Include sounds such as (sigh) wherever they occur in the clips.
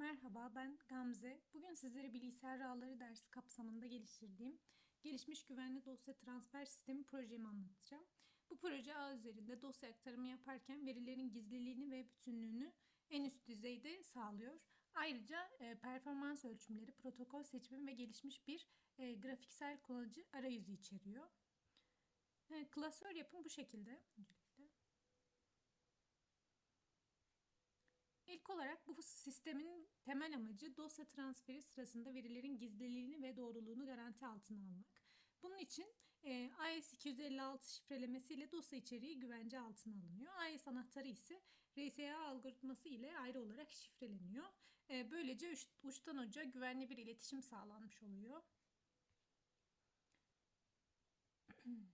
Merhaba, ben Gamze. Bugün sizlere bilgisayar ağları dersi kapsamında geliştirdiğim gelişmiş güvenli dosya transfer sistemi projemi anlatacağım. Bu proje ağ üzerinde dosya aktarımı yaparken verilerin gizliliğini ve bütünlüğünü en üst düzeyde sağlıyor. Ayrıca e, performans ölçümleri, protokol seçimi ve gelişmiş bir e, grafiksel kullanıcı arayüzü içeriyor. E, klasör yapım bu şekilde. İlk olarak bu sistemin temel amacı dosya transferi sırasında verilerin gizliliğini ve doğruluğunu garanti altına almak. Bunun için e, AES-256 şifrelemesiyle dosya içeriği güvence altına alınıyor. AES anahtarı ise RSA algoritması ile ayrı olarak şifreleniyor. E, böylece uç, uçtan uca güvenli bir iletişim sağlanmış oluyor. (clears throat)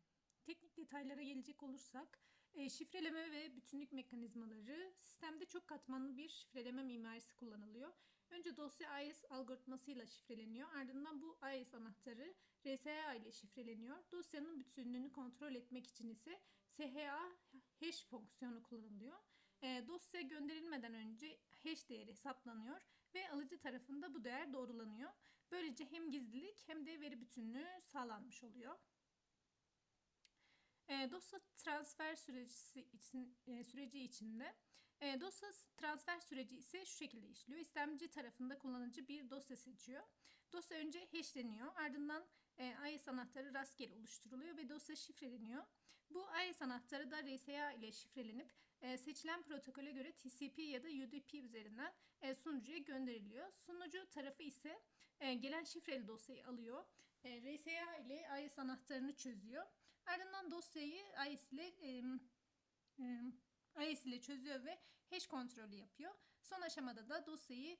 Teknik detaylara gelecek olursak, şifreleme ve bütünlük mekanizmaları sistemde çok katmanlı bir şifreleme mimarisi kullanılıyor. Önce dosya AES algoritmasıyla şifreleniyor. Ardından bu AES anahtarı RSA ile şifreleniyor. Dosyanın bütünlüğünü kontrol etmek için ise SHA hash fonksiyonu kullanılıyor. E, dosya gönderilmeden önce hash değeri hesaplanıyor ve alıcı tarafında bu değer doğrulanıyor. Böylece hem gizlilik hem de veri bütünlüğü sağlanmış oluyor. E, dosya transfer süreci, için, e, süreci içinde e, dosya transfer süreci ise şu şekilde işliyor. İstemci tarafında kullanıcı bir dosya seçiyor. Dosya önce hashleniyor. Ardından e, AES anahtarı rastgele oluşturuluyor ve dosya şifreleniyor. Bu AES anahtarı da RSA ile şifrelenip e, seçilen protokole göre TCP ya da UDP üzerinden e, sunucuya gönderiliyor. Sunucu tarafı ise e, gelen şifreli dosyayı alıyor. E, RSA ile AES anahtarını çözüyor. Ardından dosyayı AES ile e, e, AES ile çözüyor ve hash kontrolü yapıyor. Son aşamada da dosyayı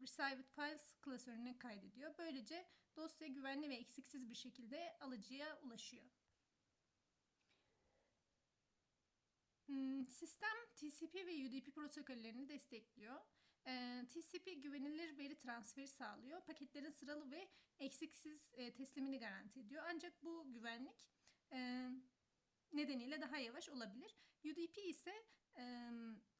Received Files klasörüne kaydediyor. Böylece dosya güvenli ve eksiksiz bir şekilde alıcıya ulaşıyor. Hmm, sistem TCP ve UDP protokollerini destekliyor. Ee, TCP güvenilir veri transferi sağlıyor. Paketlerin sıralı ve eksiksiz e, teslimini garanti ediyor. Ancak bu güvenlik e, nedeniyle daha yavaş olabilir. UDP ise e,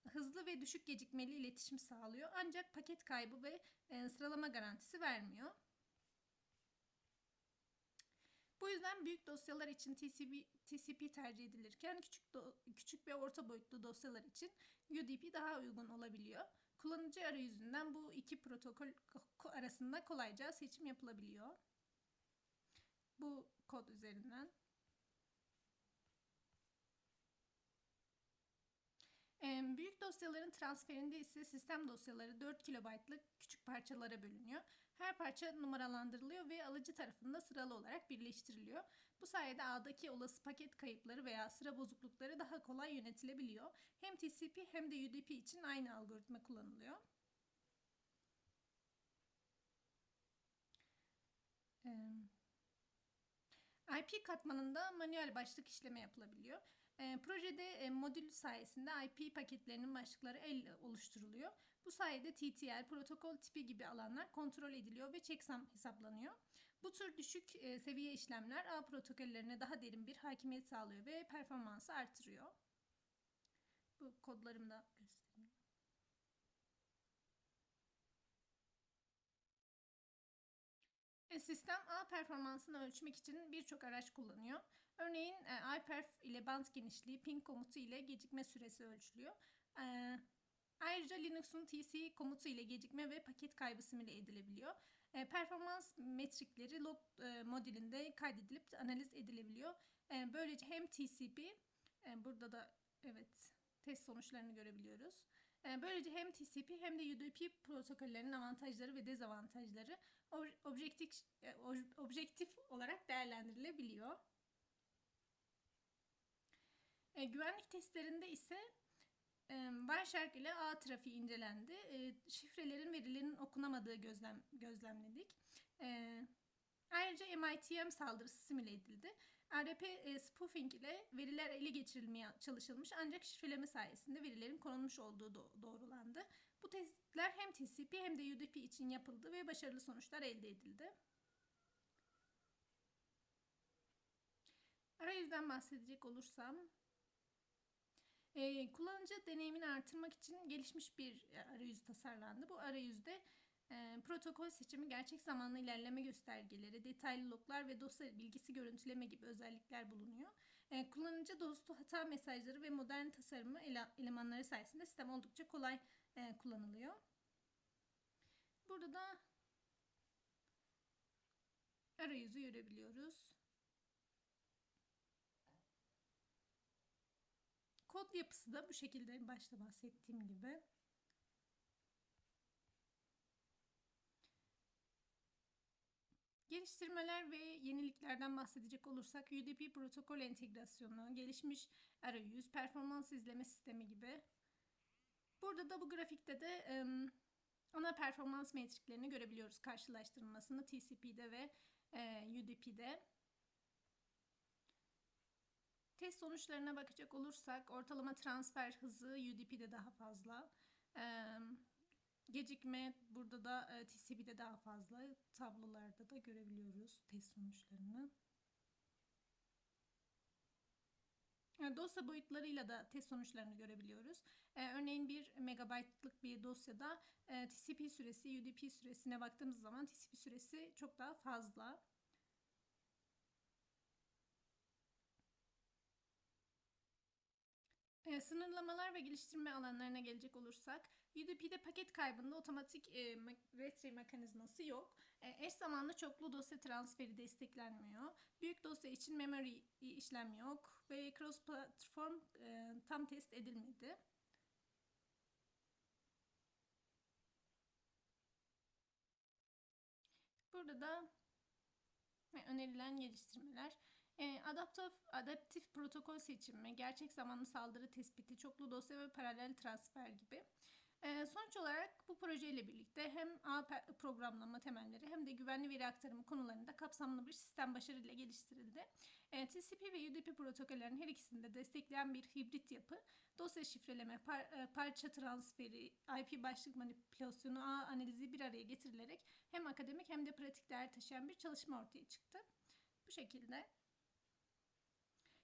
hızlı ve düşük gecikmeli iletişim sağlıyor. Ancak paket kaybı ve e, sıralama garantisi vermiyor. Bu yüzden büyük dosyalar için TCP, TCP tercih edilirken küçük do, küçük ve orta boyutlu dosyalar için UDP daha uygun olabiliyor. Kullanıcı arayüzünden bu iki protokol arasında kolayca seçim yapılabiliyor. Bu kod üzerinden. Büyük dosyaların transferinde ise sistem dosyaları 4 KB'lık küçük parçalara bölünüyor. Her parça numaralandırılıyor ve alıcı tarafında sıralı olarak birleştiriliyor. Bu sayede ağdaki olası paket kayıpları veya sıra bozuklukları daha kolay yönetilebiliyor. Hem TCP hem de UDP için aynı algoritma kullanılıyor. IP katmanında manuel başlık işleme yapılabiliyor. E, projede e, modül sayesinde IP paketlerinin başlıkları elle oluşturuluyor. Bu sayede TTL, protokol tipi gibi alanlar kontrol ediliyor ve checksum hesaplanıyor. Bu tür düşük e, seviye işlemler ağ protokollerine daha derin bir hakimiyet sağlıyor ve performansı artırıyor. Bu kodlarımı da göstereyim. E, sistem ağ performansını ölçmek için birçok araç kullanıyor. Örneğin e, iPerf ile band genişliği, ping komutu ile gecikme süresi ölçülüyor. E, ayrıca Linux'un TC komutu ile gecikme ve paket kaybı simüle edilebiliyor. Performans metrikleri log modülünde kaydedilip analiz edilebiliyor. Böylece hem TCP, burada da evet test sonuçlarını görebiliyoruz. Böylece hem TCP hem de UDP protokollerinin avantajları ve dezavantajları e, objektif olarak değerlendirilebiliyor. E, güvenlik testlerinde ise e, Wireshark ile ağ trafiği incelendi. E, şifrelerin verilerinin okunamadığı gözlem, gözlemledik. E, Ayrıca MITM saldırısı simüle edildi. RDP e, spoofing ile veriler ele geçirilmeye çalışılmış ancak şifreleme sayesinde verilerin korunmuş olduğu do- doğrulandı. Bu testler hem TCP hem de UDP için yapıldı ve başarılı sonuçlar elde edildi. Arayüzden bahsedecek olursam E, kullanıcı deneyimini artırmak için gelişmiş bir arayüz tasarlandı. Bu arayüzde e, protokol seçimi, gerçek zamanlı ilerleme göstergeleri, detaylı loglar ve dosya bilgisi görüntüleme gibi özellikler bulunuyor. E, kullanıcı dostu hata mesajları ve modern tasarımı ele- elemanları sayesinde sistem oldukça kolay e, kullanılıyor. Burada da arayüzü görebiliyoruz. Kod yapısı da bu şekilde başta bahsettiğim gibi. Geliştirmeler ve yeniliklerden bahsedecek olursak UDP protokol entegrasyonu, gelişmiş arayüz, performans izleme sistemi gibi. Burada da bu grafikte de em, ana performans metriklerini görebiliyoruz karşılaştırılmasını TCP'de ve e, UDP'de. Test sonuçlarına bakacak olursak ortalama transfer hızı UDP'de daha fazla. Eee, gecikme burada da e, TCP'de daha fazla. Tablolarda da görebiliyoruz test sonuçlarını. E, Dosya boyutlarıyla da test sonuçlarını görebiliyoruz. E, örneğin 1 megabaytlık bir dosyada e, TCP süresi UDP süresine baktığımız zaman TCP süresi çok daha fazla. E, sınırlamalar ve geliştirme alanlarına gelecek olursak, UDP'de paket kaybında otomatik e, retry mekanizması yok. E, eş zamanlı çoklu dosya transferi desteklenmiyor. Büyük dosya için memory işlem yok ve cross platform e, tam test edilmedi. Burada da e, önerilen geliştirmeler. E, adaptif, adaptif protokol seçimi, gerçek zamanlı saldırı tespiti, çoklu dosya ve paralel transfer gibi. E, sonuç olarak bu projeyle birlikte hem ağ programlama temelleri hem de güvenli veri aktarımı konularında kapsamlı bir sistem başarıyla geliştirildi. E, TCP ve UDP protokollerin her ikisini de destekleyen bir hibrit yapı, dosya şifreleme, par- parça transferi, IP başlık manipülasyonu, ağ analizi bir araya getirilerek hem akademik hem de pratik değer taşıyan bir çalışma ortaya çıktı. Bu şekilde.